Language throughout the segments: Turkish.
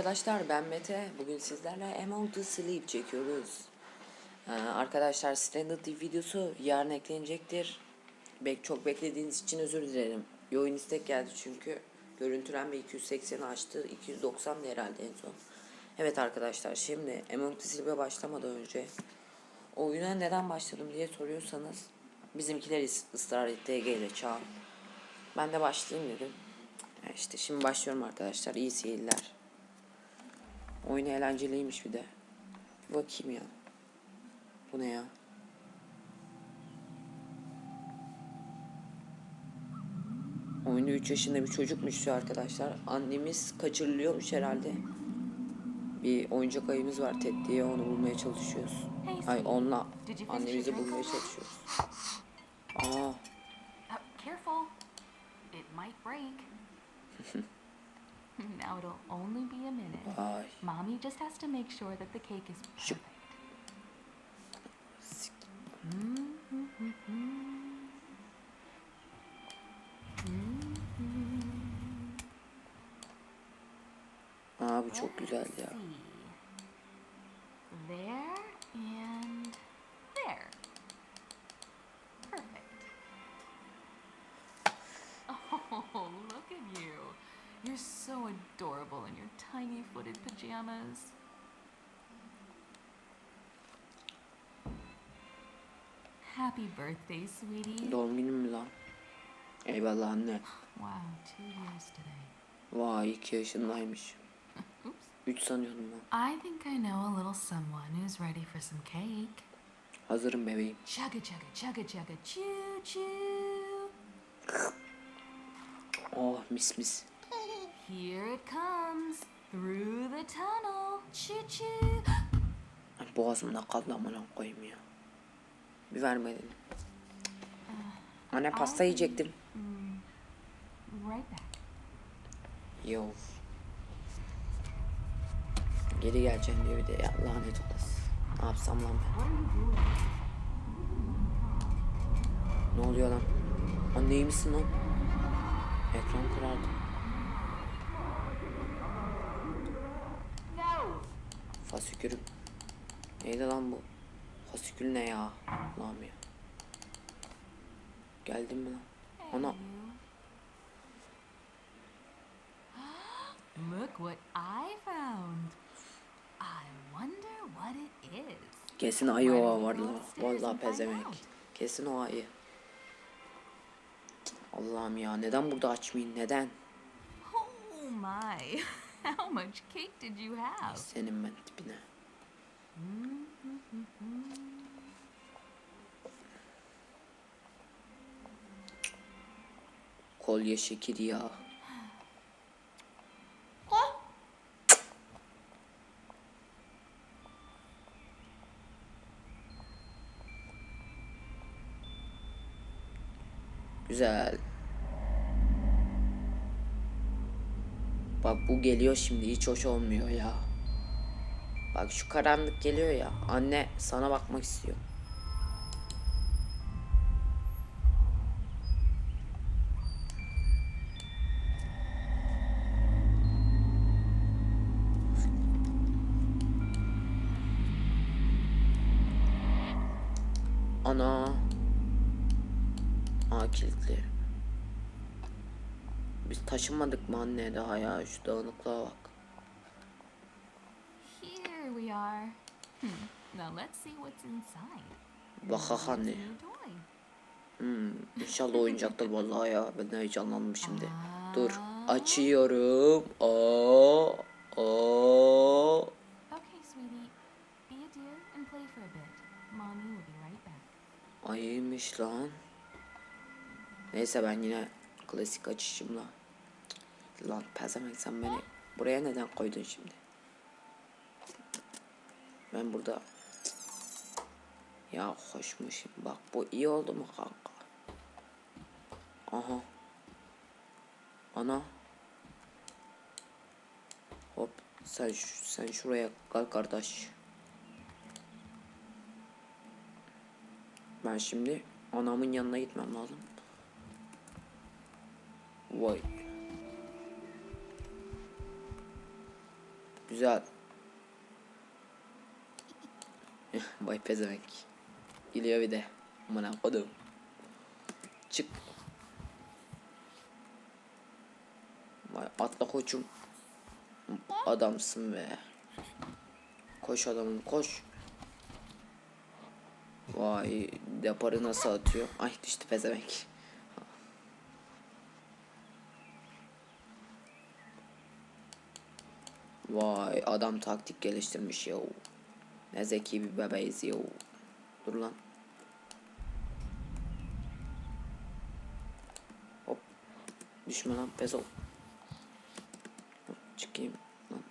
arkadaşlar ben Mete. Bugün sizlerle Among the Sleep çekiyoruz. Ee, arkadaşlar Stranded videosu yarın eklenecektir. Bek çok beklediğiniz için özür dilerim. Oyun istek geldi çünkü. Görüntülenme 280 açtı. 290 herhalde en son. Evet arkadaşlar şimdi Among the Sleep'e başlamadan önce oyuna neden başladım diye soruyorsanız bizimkiler ısrar etti Ege ile Çağan. Ben de başlayayım dedim. İşte şimdi başlıyorum arkadaşlar. İyi seyirler. Oyun eğlenceliymiş bir de. Bir bakayım ya. Bu ne ya? Oyunda 3 yaşında bir çocukmuş şu arkadaşlar. Annemiz kaçırılıyormuş herhalde. Bir oyuncak ayımız var Ted diye onu bulmaya çalışıyoruz. Ay onunla annemizi bulmaya çalışıyoruz. Aa, Uh, careful. It might break. now it'll only be a minute. ay. Mommy just has to make sure that the cake is perfect. Aa bu çok güzel ya. Birthday, sweetie. Doğum günüm mü lan? Eyvallah anne. Wow, two years today. Vay 2 yaşındaymış. Oops. 3 sanıyordum ben. I think I know a little someone who's ready for some cake. Hazırım bebeğim. Chugga chugga chugga chugga choo choo. Oh mis mis. Here it comes through the tunnel. Choo choo. Boğazımda kaldı amına koyayım ya. Bir vermedin. Anne pasta yiyecektim. Yo. Geri geleceğim diyor bir de ya lanet olası. Ne yapsam lan ben? Ne oluyor lan? Anne iyi misin lan? Ekran karardı. No. Fasikül. Neydi lan bu? Fasikül ne ya? Allah'ım ya. Geldin mi lan? Ana. Look what I found. I wonder what it is. Kesin ayı o var lan. Vallahi pezevenk. Kesin o ayı. Allah'ım ya neden burada açmayın neden? Oh my. How much cake did you have? Senin ben tipine. Kolye şekil ya. Güzel. Bak bu geliyor şimdi hiç hoş olmuyor ya. Bak şu karanlık geliyor ya. Anne sana bakmak istiyor. Ana. Aa kilitli. Biz taşınmadık mı anne daha ya? Şu dağınıklığa bak. Here we are. Hmm. Now let's see what's inside. Bak ha It's anne. a new toy. Hmm, inşallah oyuncaktır vallahi ya. Ben de heyecanlandım şimdi. Dur. Açıyorum. Aa, aa. Okay, sweetie. Be a dear and play for a bit. Mommy will be right back. Ayıymış lan. Neyse ben yine klasik açışımla. Lan pezemek sen beni buraya neden koydun şimdi? Ben burada ya hoşmuşum. Bak bu iyi oldu mu kanka? Aha. Ana. Hop sen sen şuraya kal kardeş. Ben şimdi anamın yanına gitmem lazım. Vay. Güzel. Vay pezevenk. Geliyor bir de. Amına kodum. Çık. Vay atla koçum. Adamsın be. Koş adamım koş. Vay deparı nasıl atıyor? Ay düştü pezevenk. Vay adam taktik geliştirmiş ya. Ne zeki bir bebeğiz ya. Dur lan. Hop. Düşme lan pes ol. Çıkayım lan.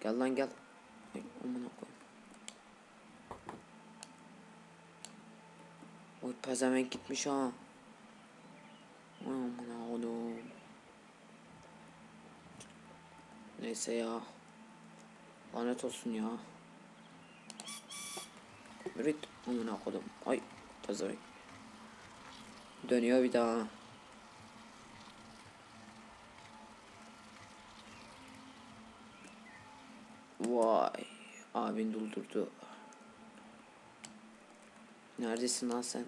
Gel lan gel. Ay, amına koyayım. Oy pezevenk gitmiş ha. Ay amına oğlum. Neyse ya. Lanet olsun ya. Mürit amına kodum. Ay pezevenk. Dönüyor bir daha. Vay. Abin doldurdu. Neredesin lan sen?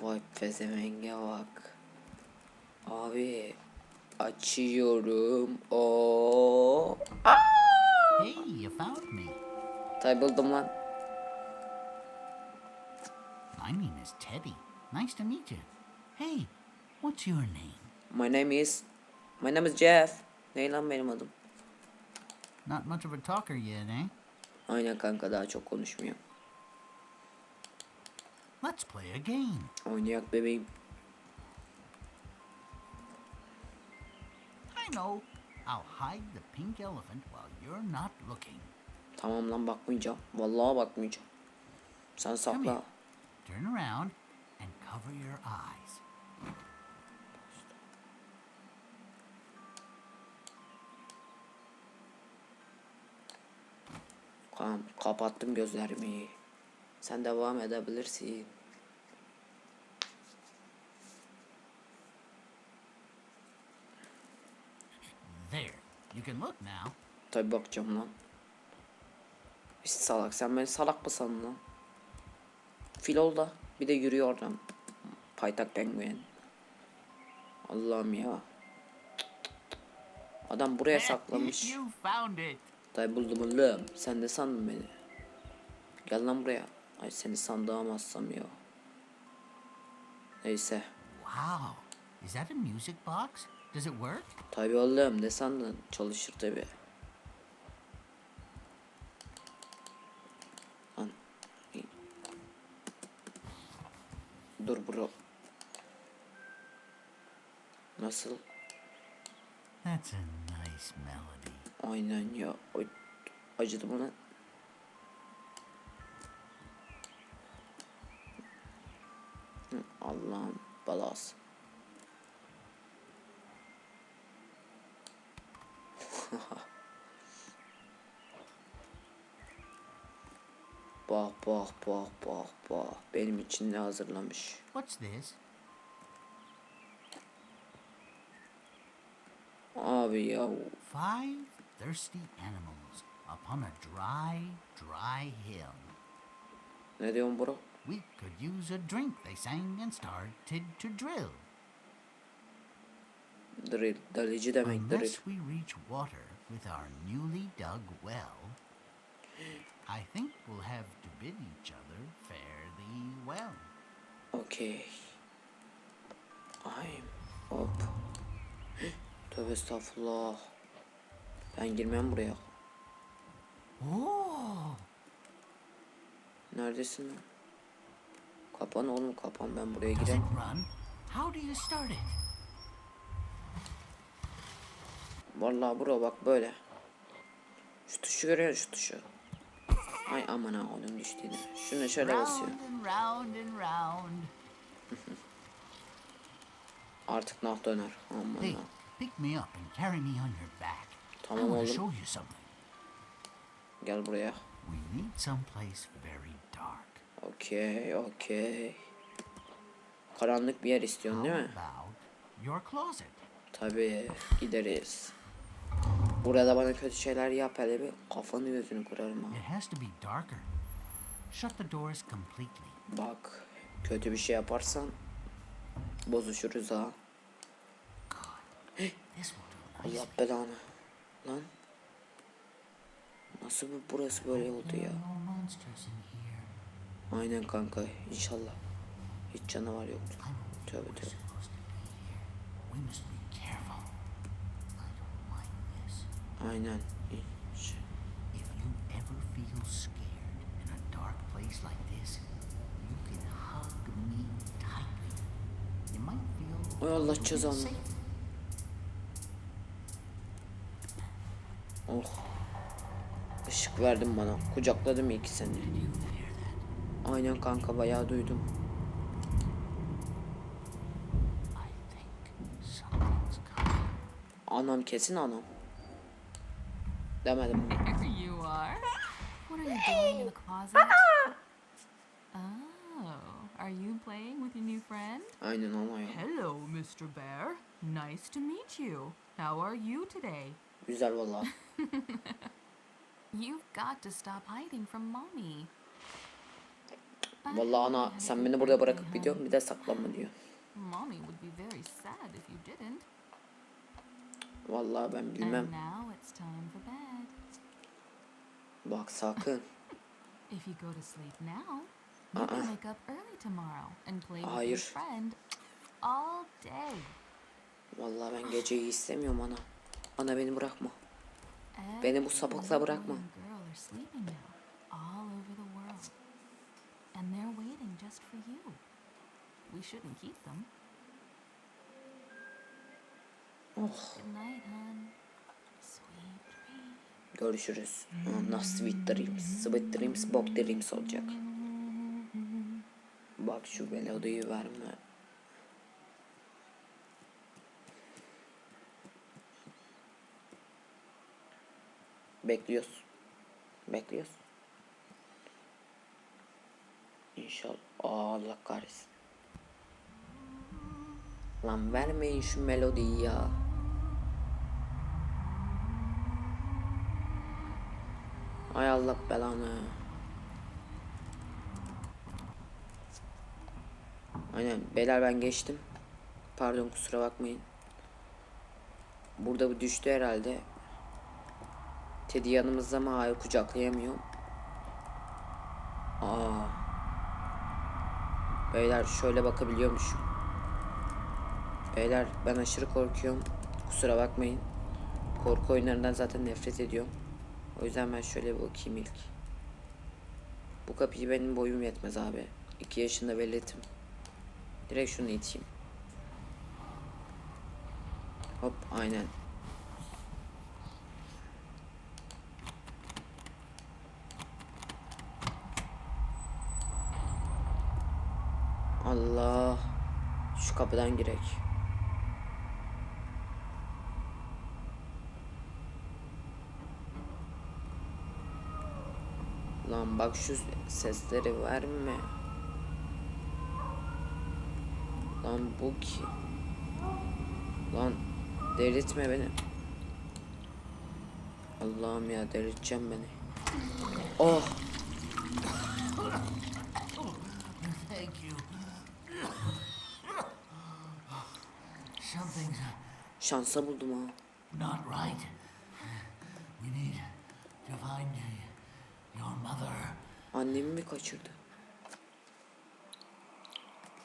Vay pezevenge bak. Abi açıyorum. O. Hey, you found me. Tay buldum lan. My name is Teddy. Nice to meet you. Hey, what's your name? My name is My name is Jeff. Ne lan benim adım? Not much of a talker yet, eh? Aynen kanka daha çok konuşmuyor. Let's play a game. Oynayak bebeğim. I know. I'll hide the pink elephant while you're not looking. Tamam lan bakmayacağım. Vallahi bakmayacağım. Sen sakla. Turn around and cover your eyes. Tamam kapattım gözlerimi. Sen devam edebilirsin. There. You can look now. Tabi bakacağım lan. İşte salak sen beni salak mı sandın lan? Fil ol da bir de yürüyor oradan. Paytak penguen. Allah'ım ya. Adam buraya saklamış. Tabi buldum oğlum. Sen de sandın beni. Gel lan buraya. Ay seni sandığım assam ya. Neyse. Wow. Is that a music box? Does it work? Tabi oğlum ne sandın? Çalışır tabi. Lan. iyi. Bro. Nasıl? That's a nice melody. Aynen ya. Acıdı bana. Hı, Allah'ın balası. Bak bak bak bak bak. Benim için ne hazırlamış. What's this? Abi ya. Five thirsty animals upon a dry, dry hill. Ne diyorsun bro? We could use a drink, they sang and started to drill. Drill. Delici demek drill. Unless we reach water with our newly dug well, I think we'll have to bid each other fairly well. Okey. I'm hop. Tövbe estağfurullah. Ben girmem buraya. Oh, Neredesin? Kapan oğlum kapan ben buraya run? How do you start it? Vallahi bro bak böyle. Şu tuşu görüyor şu tuşu? Ay aman ha oğlum düştü yine. Şuna şöyle basıyor. Artık nah döner. Aman Hey, pick me up and carry me on your back. Tamam oğlum. show you something. Gel buraya. We need someplace very dark. Okey okey. Karanlık bir yer istiyorsun değil mi? your closet? Tabii gideriz. Burada bana kötü şeyler yap hele bir kafanı gözünü kırarım ha. It has to be darker. Shut the doors completely. Bak kötü bir şey yaparsan bozuşuruz ha. Allah belanı. Lan. Nasıl bu burası böyle oldu ya? Aynen kanka inşallah. Hiç canavar yoktur. Tövbe tövbe. Supposed to be here. We must be careful. I don't like this. Aynen. If you ever feel scared in a dark place like this, you can hug me tightly. You might feel Ay Allah cezanı. Oh. Işık verdin bana. Kucakladım iki seni. Aynen kanka bayağı duydum. Anam kesin anam. Demedim. You are. What are you doing in the closet? Oh, are you playing with your new friend? Aynen ana ya. Hello, Mr. Bear. Nice to meet you. How are you today? Güzel valla. You've got to stop hiding from mommy. I Valla ana sen beni burada bırakıp gidiyorsun bir de saklanma diyor. Mommy would be very sad if you didn't. Vallahi ben bilmem. And now it's time for bed. Bak sakın. If you go to sleep now, you can Uh-uh. wake up early tomorrow and play with your friend all day. Vallahi ben geceyi istemiyorum ana. Ana beni bırakma. Beni bu sapıkla bırakma. And they're waiting just for you. We shouldn't keep them. Oh Good night, hun. Görüşürüz. Aa, sweet dreams. Sweet dreams bok dreams olacak. Bak şu melodiyi verme. Bekliyoruz. Bekliyoruz. İnşallah. Allah kahretsin. Lan vermeyin şu melodiyi ya. Ay Allah belanı. Aynen beyler ben geçtim. Pardon kusura bakmayın. Burada bu düştü herhalde. Teddy yanımızda ama hayır kucaklayamıyorum. Aa. Beyler şöyle bakabiliyormuşum. Beyler ben aşırı korkuyorum. Kusura bakmayın. Korku oyunlarından zaten nefret ediyorum. O yüzden ben şöyle bir bakayım ilk. Bu kapıyı benim boyum yetmez abi. 2 yaşında veletim. Direkt şunu iteyim. Hop aynen. Allah. Şu kapıdan girek. Lan bak şu sesleri verme. Lan bu ki. Lan delirtme beni. Allah'ım ya delirteceğim beni. Oh Thank you. Something's şansa buldum ha. not right. We need to find. Annemi mi kaçırdı?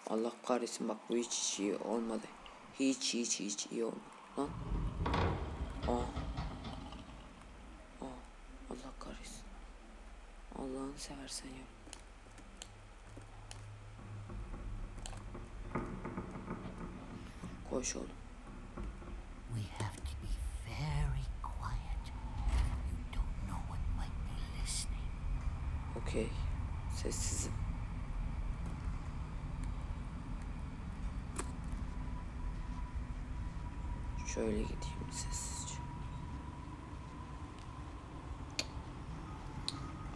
Allah kahretsin bak bu hiç, hiç iyi olmadı. Hiç hiç hiç iyi olmadı. Lan. Aa. Aa. Allah kahretsin. Allah'ını seversen ya. Koş oğlum. We have to be very quiet. You don't know what might be listening. Okey. Sessizim. Şöyle gideyim sessizce.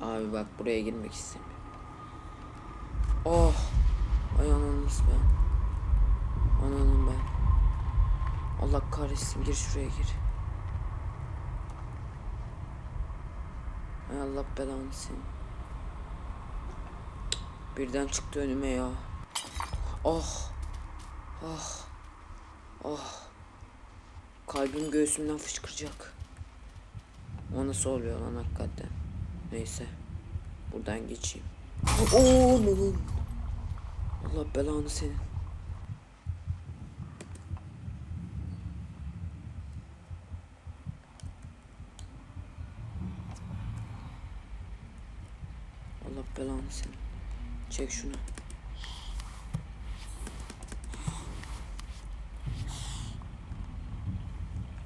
Abi bak buraya girmek istemiyorum. Oh! Ay ananız ben. Ananım ben. Allah kahretsin gir şuraya gir. Ay Allah belanı senin. Birden çıktı önüme ya. Oh. Oh. Oh. Kalbim göğsümden fışkıracak. O nasıl oluyor lan hakikaten. Neyse. Buradan geçeyim. Oo. Allah belanı senin. Allah belanı senin. Çek şunu.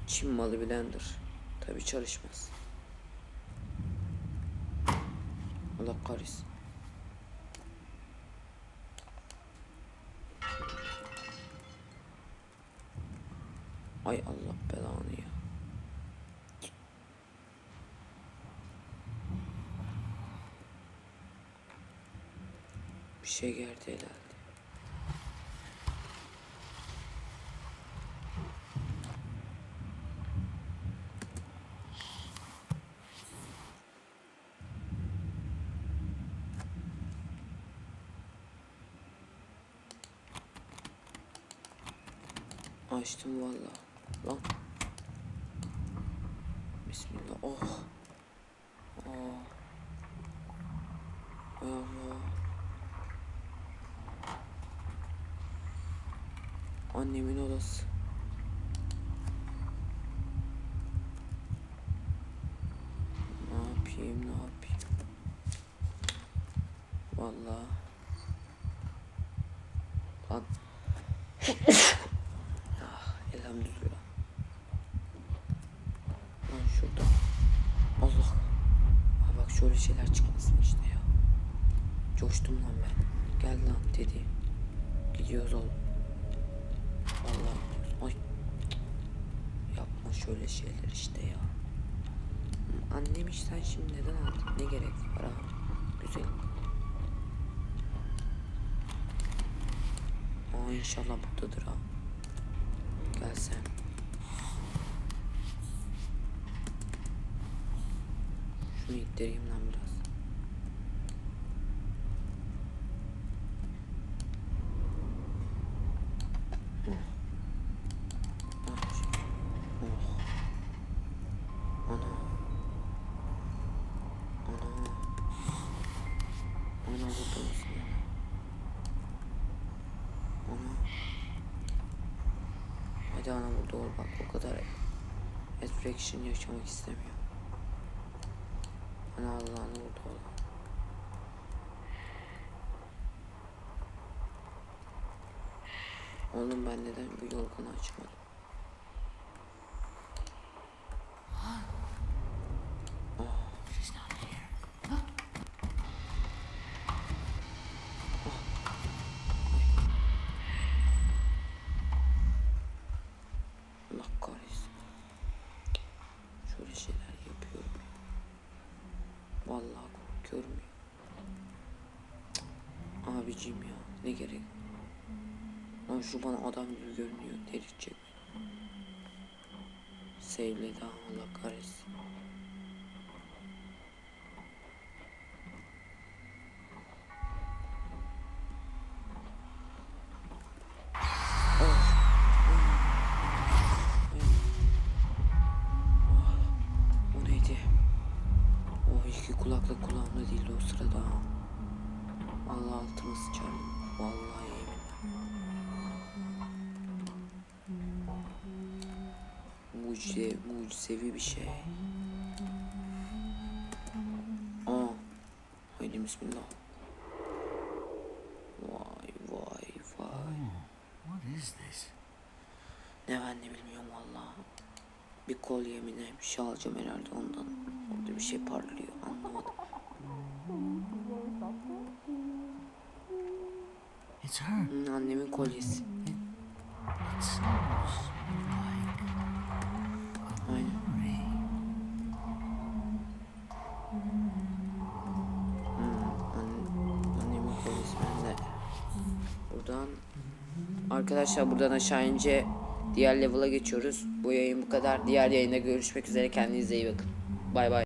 Çin malı blender. Tabi çalışmaz. Allah kahretsin. Ay Allah belanı ya. Bir şey herhalde. Açtım valla. Lan. Bismillah. Oh. Ay Allah. Odası. Ne yapayım, ne yapayım? Vallahi. Lan. ah, elhamdülillah. Lan şurada. Allah. Ha bak şöyle şeyler çıkmasın işte ya. Coştum lan ben. Gel lan dedi. Gidiyoruz oğlum. Şöyle şeyler işte ya. Annem işten şimdi neden aldın? Ne gerek var ha? Güzel. Aa inşallah buradadır ha. Gel sen. Şunu ittireyim lan biraz. Ah, şey. Oh. Ana. Ana. Ana burada mısın? Ana. Hadi ana burada ol bak o kadar attraction yaşamak istemiyorum. Ana Allah'ını burada ol. Oğlum ben neden bu yorganı açmadım? She's not here. Allah kahretsin. Şöyle şeyler yapıyorum ya. Vallahi korkuyorum ya. Cık. Abicim ya ne gerek? Bana adam gibi görünüyor. Delirtecek beni. Sevledi ha Allah kahretsin. Mucize, mucizevi bir şey. Aa. Haydi bismillah. Vay vay vay. What is this? Ne ben de bilmiyorum valla. Bir kolye mi ne bir şey alacağım herhalde ondan. Orada bir şey parlıyor anlamadım. It's her. Hı, annemin kolyesi. Arkadaşlar buradan aşağı ince diğer level'a geçiyoruz. Bu yayın bu kadar. Diğer yayında görüşmek üzere. Kendinize iyi bakın. Bay bay.